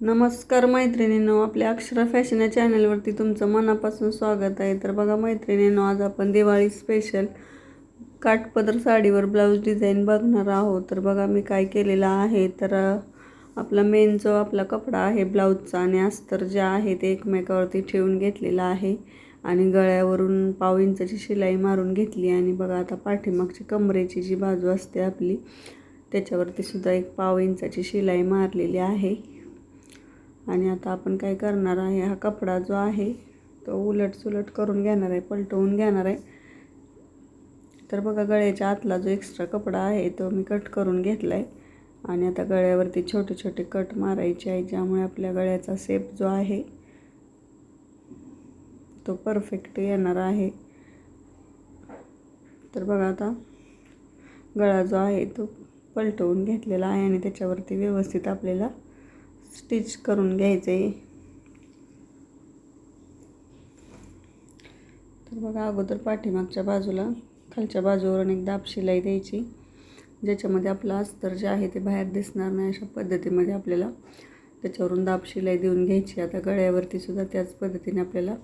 नमस्कार मैत्रिणींनो आपल्या अक्षरा फॅशन या चॅनलवरती तुमचं मनापासून स्वागत आहे. तर बघा मैत्रिणींनो आज आपण दिवाळी स्पेशल काठपदर साडीवर ब्लाऊज डिझाईन बघणार आहोत. तर बघा मी काय केलेलं आहे. तर आपला मेन जो आपला कपडा आहे ब्लाऊजचा आणि अस्तर जे आहे ते एकमेकावरती ठेवून घेतलेला आहे. आणि गळ्यावरून पाव इंचाची शिलाई मारून घेतली आणि बघा आता पाठीमागची कमरेची जी बाजू असते आपली त्याच्यावरती सुद्धा एक पाव इंचाची शिलाई मारलेली आहे. आणि आता आपण काय करणार आहे हा कपडा जो आहे तो उलट सुलट करून घेणार आहे पलटवून घेणार आहे. तर बघा गळ्याच्या आतला जो एक्स्ट्रा कपडा आहे तो मी कट करून घेतला आहे आणि आता गळ्यावरती छोटे छोटे कट मारायचे आहे ज्यामुळे आपल्या गळ्याचा शेप जो आहे तो परफेक्ट येणार आहे. तर बघा आता गळा जो आहे तो पलटवून घेतलेला आहे आणि त्याच्यावरती व्यवस्थित आपल्याला स्टिच करून घ्यायचं. आहे तर बघा अगोदर पाठीमागच्या बाजूला खालच्या बाजूवरून एक दाब शिलाई द्यायची. ज्याच्यामध्ये आपलं अस्तर जे आहे ते बाहेर दिसणार नाही अशा पद्धतीमध्ये आपल्याला त्याच्यावरून दाब शिलाई देऊन घ्यायची. आता गळ्यावरती सुद्धा त्याच पद्धतीने आपल्याला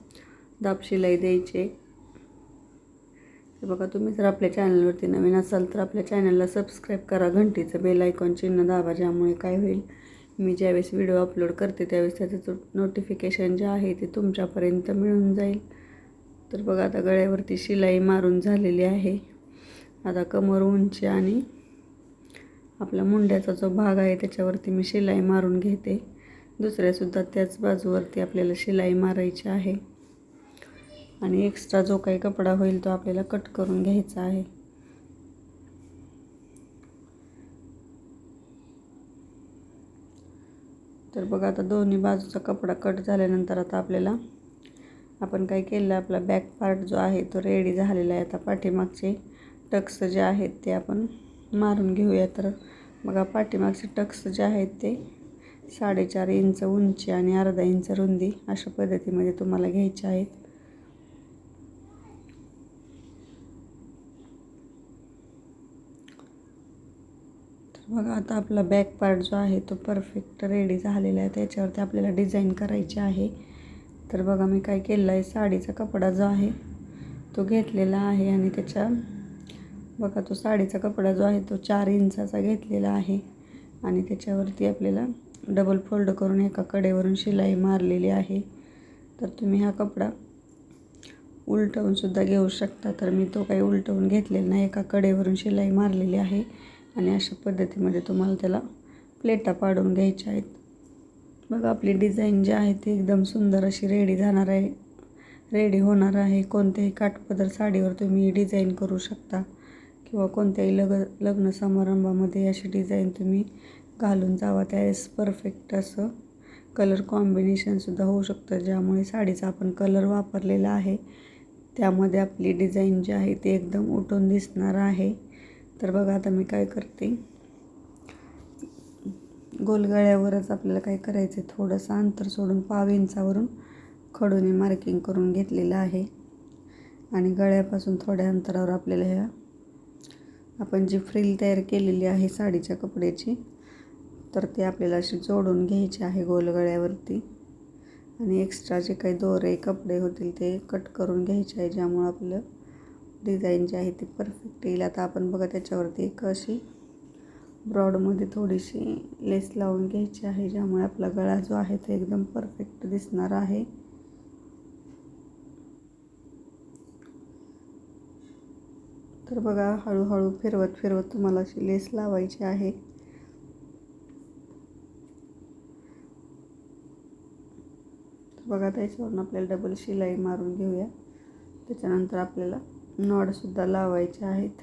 दाब शिलाई द्यायची. आहे तर बघा तुम्ही जर आपल्या चॅनलवरती नवीन असाल तर आपल्या चॅनलला सबस्क्राईब करा. घंटीचं बेल आयकॉन चिन्ह दाबा ज्यामुळे काय होईल? मी ज्यावेळेस व्हिडिओ अपलोड करते त्यावेळेस त्याचं नोटिफिकेशन जे आहे ते तुमच्यापर्यंत मिळून जाईल. तर बघा आता गळ्यावरती शिलाई मारून झालेली आहे. आता कमर उंची आणि आपला मुंड्याचा जो भाग आहे त्याच्यावरती मी शिलाई मारून घेते. दुसऱ्यासुद्धा त्याच बाजूवरती आपल्याला शिलाई मारायची आहे. आणि एक्स्ट्रा जो काही कपडा होईल तो आपल्याला कट करून घ्यायचा आहे. तर बघा आता दोन्ही बाजूचा कपडा कट झाल्यानंतर आता आपल्याला आपण काय केलं आपला बॅक पार्ट जो आहे तो रेडी झालेला आहे. आता पाठीमागचे टक्स जे आहेत ते आपण मारून घेऊया. तर बघा पाठीमागचे टक्स जे आहेत ते साडेचार इंच उंची आणि अर्धा इंच रुंदी अशा पद्धतीमध्ये तुम्हाला घ्यायचे आहेत तर बघा आता आपला बॅक पार्ट जो आहे तो परफेक्ट रेडी झालेला आहे. त्याच्यावरती आपल्याला डिझाईन करायची आहे. तर बघा मी काय केलं आहे? साडीचा कपडा जो आहे तो घेतलेला आहे आणि त्याच्या बघा तो साडीचा कपडा जो आहे तो चार इंचाचा घेतलेला आहे. आणि त्याच्यावरती आपल्याला डबल फोल्ड करून एका कडेवरून शिलाई मारलेली आहे. तर तुम्ही हा कपडा उलटवून सुद्धा घेऊ शकता. तर मी तो काही उलटवून घेतलेला नाही. एका कडेवरून शिलाई मारलेली आहे. आणि अशा पद्धतीमध्ये तुम्हाला त्याला प्लेटा पाडून घ्यायच्या आहेत. बघा आपली डिझाईन जी आहे ती एकदम सुंदर अशी रेडी जाणार आहे. रेडी होणार आहे. कोणत्याही काठपदर साडीवर तुम्ही डिझाईन करू शकता. किंवा कोणत्याही लग लग्न समारंभामध्ये अशी डिझाईन तुम्ही घालून जावा. त्यावेळेस परफेक्ट असं कलर कॉम्बिनेशनसुद्धा होऊ शकतं ज्यामुळे साडीचा आपण कलर वापरलेला आहे. त्यामध्ये आपली डिझाईन जी आहे ती एकदम उठून दिसणार आहे. तर बघा आता मी काय करते. गोलगळ्यावरच आपल्याला काय करायचं आहे थोडंसं अंतर सोडून पाव इंचावरून खडूने मार्किंग करून घेतलेलं आहे. आणि गळ्यापासून थोड्या अंतरावर आपल्याला ह्या आपण जी फ्रिल तयार केलेली आहे साडीच्या कपड्याची तर ते आपल्याला अशी जोडून घ्यायची आहे गोलगळ्यावरती. आणि एक्स्ट्रा जे काही दोरे कपडे होतील ते कट करून घ्यायचे आहे ज्यामुळं आपलं डिझाईन जी आहे ती परफेक्ट येईल. आता आपण बघा त्याच्यावरती एक अशी ब्रॉडमध्ये थोडीशी लेस लावून घ्यायची आहे ज्यामुळे आपला गळा जो आहे तो एकदम परफेक्ट दिसणार आहे. तर बघा हळूहळू फिरवत फिरवत तुम्हाला अशी लेस लावायची आहे. तर बघा त्याच्यावरून आपल्याला डबल शिलाई मारून घेऊया. त्याच्यानंतर आपल्याला नॉडसुद्धा लावायचे आहेत.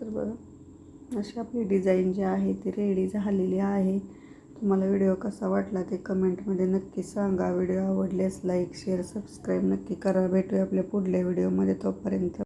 तर बघा अशी आपली डिझाईन जी आहे ती रेडी झालेली आहे. तुम्हाला व्हिडिओ कसा वाटला ते कमेंटमध्ये नक्की सांगा. व्हिडिओ आवडल्यास लाईक शेअर सबस्क्राईब नक्की करा. भेटूया आपल्या पुढल्या व्हिडिओमध्ये तोपर्यंत.